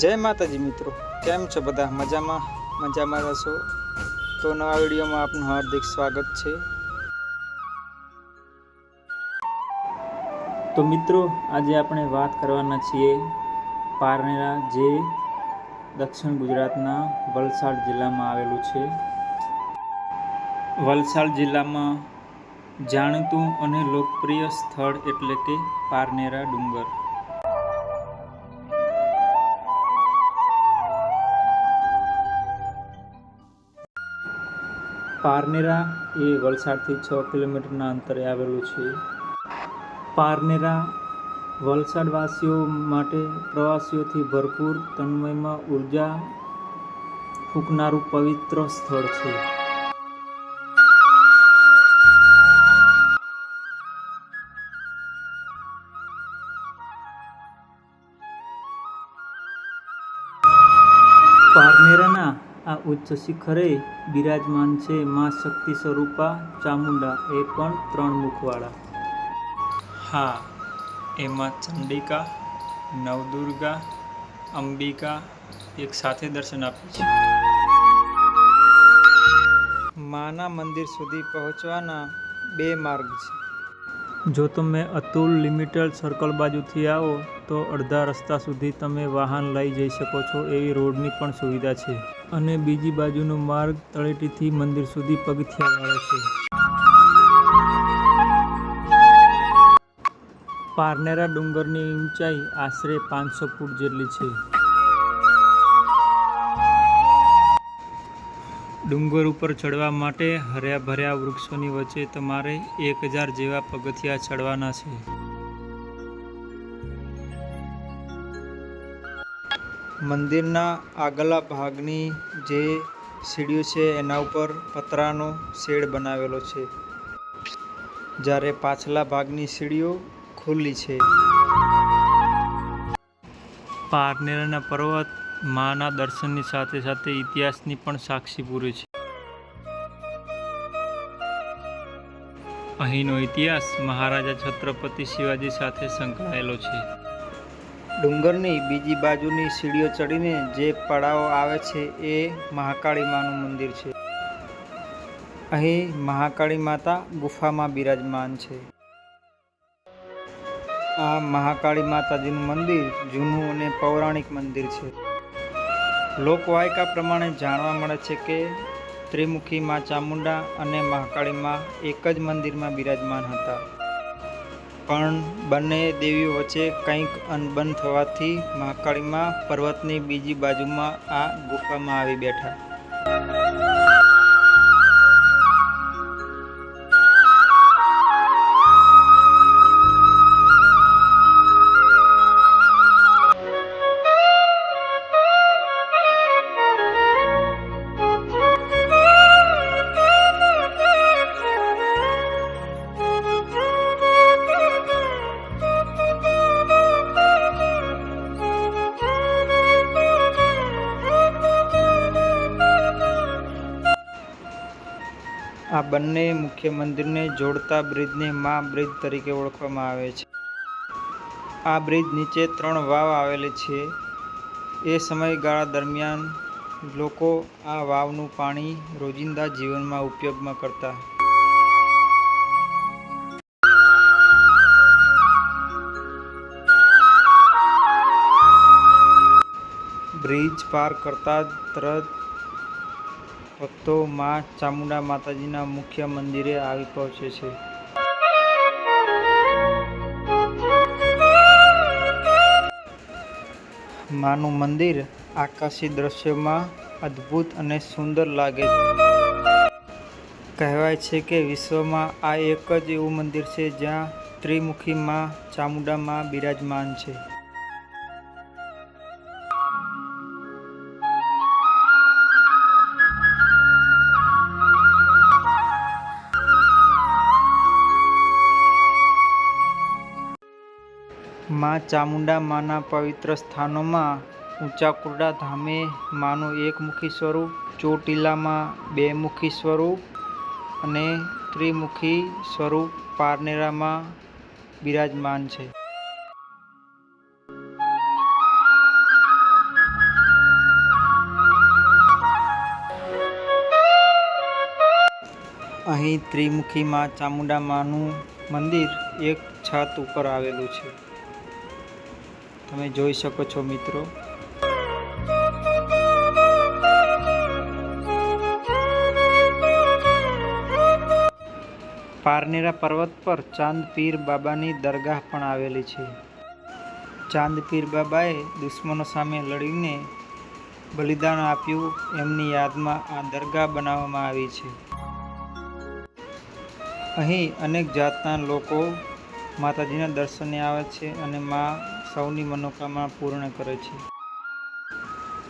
જય માતાજી મિત્રો, કેમ છો બધા? મજામાં? મજામાં રહેશો? તો નવા વિડીયોમાં આપનું હાર્દિક સ્વાગત છે. તો મિત્રો, આજે આપણે વાત કરવાના છીએ પારનેરા જે દક્ષિણ ગુજરાતના વલસાડ જિલ્લામાં આવેલું છે. વલસાડ જિલ્લામાં જાણીતું અને લોકપ્રિય સ્થળ એટલે કે પારનેરા ડુંગર. પારનેરા એ વલસાડથી છ કિલોમીટરના અંતરે આવેલું છે. પારનેરા વલસાડવાસીઓ માટે પ્રવાસીઓથી ભરપૂર તન્મયમાં ઊર્જા ફૂંકનારું પવિત્ર સ્થળ છે. પારનેરાના આ ઉચ્ચ શિખરે બિરાજમાન છે મા શક્તિ સ્વરૂપા ચામુંડા, એ પણ ત્રણ મુખવાળા. હા, એમાં ચંડિકા, નવદુર્ગા, અંબિકા એક સાથે દર્શન આપે છે. માના મંદિર સુધી પહોંચવાના બે માર્ગ છે. જો તમે અતુલ લિમિટેડ સર્કલ બાજુથી આવો, તો અડધા રસ્તા સુધી તમે વાહન લઈ જઈ શકો છો એવી રોડની પણ સુવિધા છે. અને બીજી બાજુનો માર્ગ તળેટીથી મંદિર સુધી પગથિયાવાળો છે. પારનેરા ડુંગરની ઊંચાઈ આશરે પાંચસો ફૂટ જેટલી છે. ડુંગર ઉપર ચડવા માટે હર્યા ભર્યા વૃક્ષોની વચ્ચે તમારે એક હજાર જેવા પગથિયા ચડવાના છે. મંદિરના આગલા ભાગની જે સીડીઓ છે, એના ઉપર પતરાનો શેડ બનાવેલો છે. જ્યારે પાછલા ભાગની સીડીઓ ખુલ્લી છે. પારનેરાના પર્વત માના દર્શનની સાથે સાથે ઇતિહાસની પણ સાક્ષી પૂરે છે. અહીંનો ઇતિહાસ મહારાજા છત્રપતિ શિવાજી સાથે સંકળાયેલો છે. ડુંગરની બીજી બાજુની સીડીઓ ચડીને જે પડાવો આવે છે એ મહાકાળી માનું મંદિર છે. અહીં મહાકાળી માતા ગુફામાં બિરાજમાન છે. આ મહાકાળી માતાજીનું મંદિર જૂનું અને પૌરાણિક મંદિર છે. લોકવાયકા પ્રમાણે જાણવા મળે છે કે ત્રિમુખી માં ચામુંડા અને મહાકાળી માં એક જ મંદિરમાં બિરાજમાન હતા. પણ બંને દેવીઓ વચ્ચે કંઈક અનબન થવાથી મહાકાળીમાં પર્વતની બીજી બાજુમાં આ ગુફામાં આવી બેઠા. આ બંને મુખ્ય મંદિરને જોડતા બ્રિજને મા બ્રિજ તરીકે ઓળખવામાં આવે છે. આ બ્રિજ નીચે ત્રણ વાવ આવેલી છે. એ સમયગાળા દરમિયાન લોકો આ વાવનું પાણી રોજિંદા જીવનમાં ઉપયોગમાં કરતા. બ્રિજ પાર કરતા તરત ભક્તો મા ચામુંડા માતાજીના મુખ્ય મંદિરે આવી પહોંચે છે. માનું મંદિર આકાશી દ્રશ્યમાં અદ્ભુત અને સુંદર લાગે છે. કહેવાય છે કે વિશ્વમાં આ એક જ એવું મંદિર છે જ્યાં ત્રિમુખી માં ચામુંડા બિરાજમાન છે. માં ચામુંડા માના પવિત્ર સ્થાનોમાં ઊંચાકુરડા ધામે માનું એકમુખી સ્વરૂપ, ચોટીલામાં બે મુખી સ્વરૂપ અને ત્રિમુખી સ્વરૂપ પારનેરામાં બિરાજમાન છે. અહીં ત્રિમુખી માં ચામુંડા માનું મંદિર એક છત ઉપર આવેલું છે. તમે જોઈ શકો છો મિત્રો. પારનેરા પર્વત પર ચાંદ પીર બાબાની દરગાહ પણ આવેલી છે. ચાંદ પીર બાબાએ દુશ્મનો સામે લડીને બલિદાન આપ્યું. એમની યાદમાં આ દરગાહ બનાવવામાં આવી છે. અહીં અનેક જાતના લોકો માતાજીના દર્શને આવે છે અને મા સૌની મનોકામના પૂર્ણ કરે છે.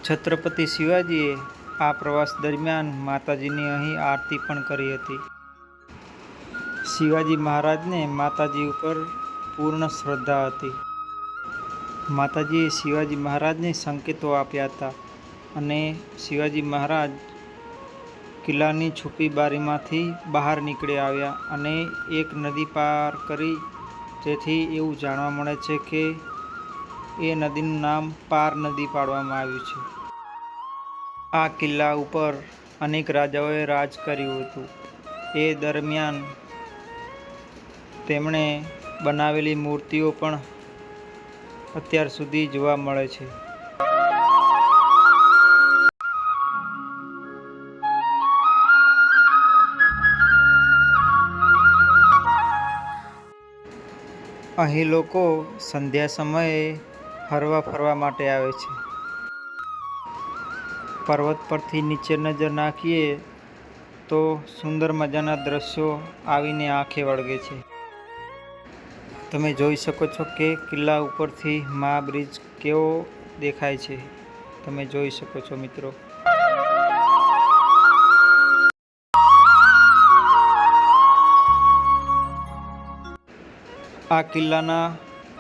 છત્રપતિ શિવાજીએ આ પ્રવાસ દરમિયાન માતાજીની અહીં આરતી પણ કરી હતી. શિવાજી મહારાજને માતાજી ઉપર પૂર્ણ શ્રદ્ધા હતી. માતાજીએ શિવાજી મહારાજને સંકેતો આપ્યા હતા અને શિવાજી મહારાજ કિલ્લાની છુપી બારીમાંથી બહાર નીકળી આવ્યા અને એક નદી પાર કરી. જેથી એવું જાણવા મળે છે કે એ નદીનું નામ પાર નદી પાડવામાં આવ્યું છે. આ કિલ્લા ઉપર અનેક રાજાઓએ રાજ કર્યું હતું. એ દરમિયાન તેમણે બનાવેલી મૂર્તિઓ પણ અત્યાર સુધી જોવા મળે છે. અહીં લોકો સંધ્યા સમયે હરવા ફરવા માટે આવે છે. પર્વત પરથી નીચે નજર નાખીએ તો સુંદર મજાના દ્રશ્યો આવીને આંખે વળગે છે. તમે જોઈ શકો છો કે કિલ્લા ઉપરથી મા બ્રિજ કેવો દેખાય છે. તમે જોઈ શકો છો મિત્રો. આ કિલ્લાના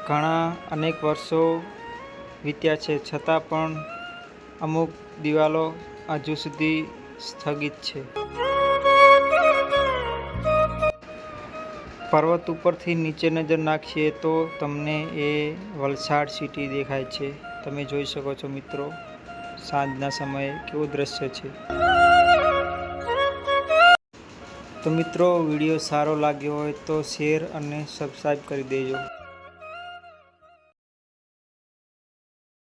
ઘણા અનેક વર્ષો વીત્યા છે. છતાં પણ અમુક દિવાલો હજુ સુધી સ્થગિત છે. પર્વત ઉપરથી નીચે નજર નાખીએ તો તમને એ વલસાડ સિટી દેખાય છે. તમે જોઈ શકો છો મિત્રો, સાંજના સમયે કેવું દ્રશ્ય છે. તો મિત્રો, વીડિયો સારો લાગ્યો હોય તો શેર અને સબસ્ક્રાઈબ કરી દેજો.